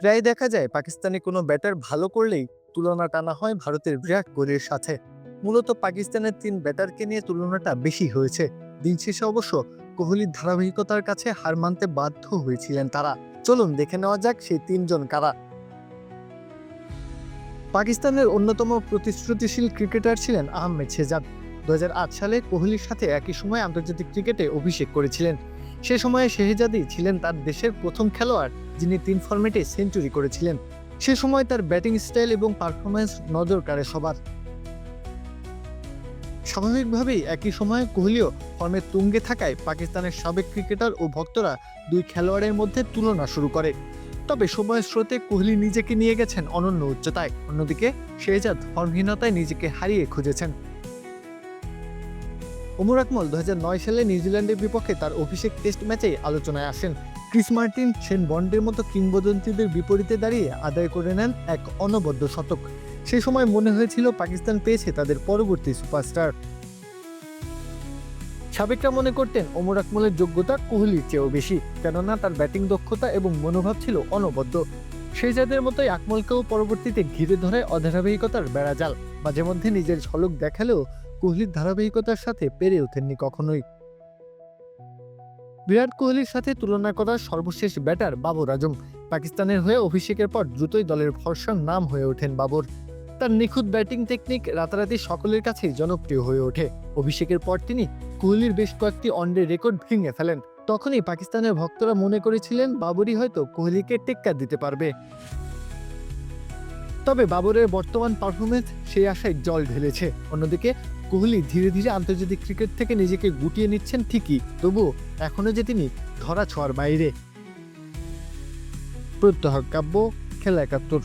প্রায় দেখা যায় পাকিস্তানি কোনো ব্যাটার ভালো করলেই তুলনা টানা হয় ভারতের বিরাট কোহলির সাথে। মূলত পাকিস্তানের তিন ব্যাটারকে নিয়ে তুলনাটা বেশি হয়েছে। দিন শেষে অবশ্য কোহলির ধারাবাহিকতার কাছে হার মানতে বাধ্য হয়েছিলেন তারা। চলুন দেখে নেওয়া যাক সেই তিনজন কারা। পাকিস্তানের অন্যতম প্রতিশ্রুতিশীল ক্রিকেটার ছিলেন আহমেদ শেজাদ। দু হাজার আট সালে কোহলির সাথে একই সময় আন্তর্জাতিক ক্রিকেটে অভিষেক করেছিলেন। সে সময়ে শেহজাদি ছিলেন তার দেশের প্রথম খেলোয়াড়, যিনি তিন ফরম্যাটে সেঞ্চুরি করেছিলেন। সে সময় তার ব্যাটিং স্টাইল এবং পারফরম্যান্স নজর কাড়ে সবার। স্বাভাবিকভাবেই একই সময়ে কোহলিও ফর্মের তুঙ্গে থাকায় পাকিস্তানের সাবেক ক্রিকেটার ও ভক্তরা দুই খেলোয়াড়ের মধ্যে তুলনা শুরু করে। তবে সময়ের স্রোতে কোহলি নিজেকে নিয়ে গেছেন অনন্য উচ্চতায়। অন্যদিকে শেহজাদ ফর্মহীনতায় নিজেকে হারিয়ে খুঁজেছেন। ওমর আকমল দু হাজার নয় সালে নিউজিল্যান্ডের বিপক্ষে তার অভিষেক টেস্ট ম্যাচেই আলোচনায় আসেন। ক্রিস মার্টিন, শেন বন্ডের মতো কিংবদন্তিদের বিপরীতে দাঁড়িয়ে আদায় করে নেন এক অনবদ্য শতক। সে সময় মনে হয়েছিল পাকিস্তান পেয়েছে তাদের পরবর্তী সুপারস্টার। সাবেকরা মনে করতেন ওমর আকমলের যোগ্যতা কোহলির চেয়েও বেশি, কেননা তার ব্যাটিং দক্ষতা এবং মনোভাব ছিল অনবদ্য। সেই যাদের মতোই আকমলকেও পরবর্তীতে ঘিরে ধরে অধারাবাহিকতার বেড়াজাল। মাঝে মধ্যে নিজের ঝলক দেখালেও কোহলির ধারাবাহিকতার সাথে পেরে ওঠেননি কখনোই। বিরাট কোহলির সাথে তুলনা করা সর্বশেষ ব্যাটার বাবর আজম। পাকিস্তানের হয়ে অভিষেকের পর দ্রুতই দলের ভরসার নাম হয়ে ওঠেন বাবর। তার নিখুঁত ব্যাটিং টেকনিক রাতারাতি সকলের কাছেই জনপ্রিয় হয়ে ওঠে। অভিষেকের পর তিনি কোহলির বেশ কয়েকটি ওয়ানডে রেকর্ড ভেঙে ফেলেন। তখনই পাকিস্তানের ভক্তরা মনে করেছিলেন বাবরই হয়তো কোহলিকে টেক্কা দিতে পারবে। তবে বাবরের বর্তমান পারফরমেন্স সেই আশায় জল ঢেলেছে। অন্যদিকে, কোহলি ধীরে ধীরে আন্তর্জাতিক ক্রিকেট থেকে নিজেকে গুটিয়ে নিচ্ছেন ঠিকই, তবুও এখনও যে তিনি ধরা ছোঁয়ার বাইরে। প্রত্যহ কাব্য, খেলা একাত্তর।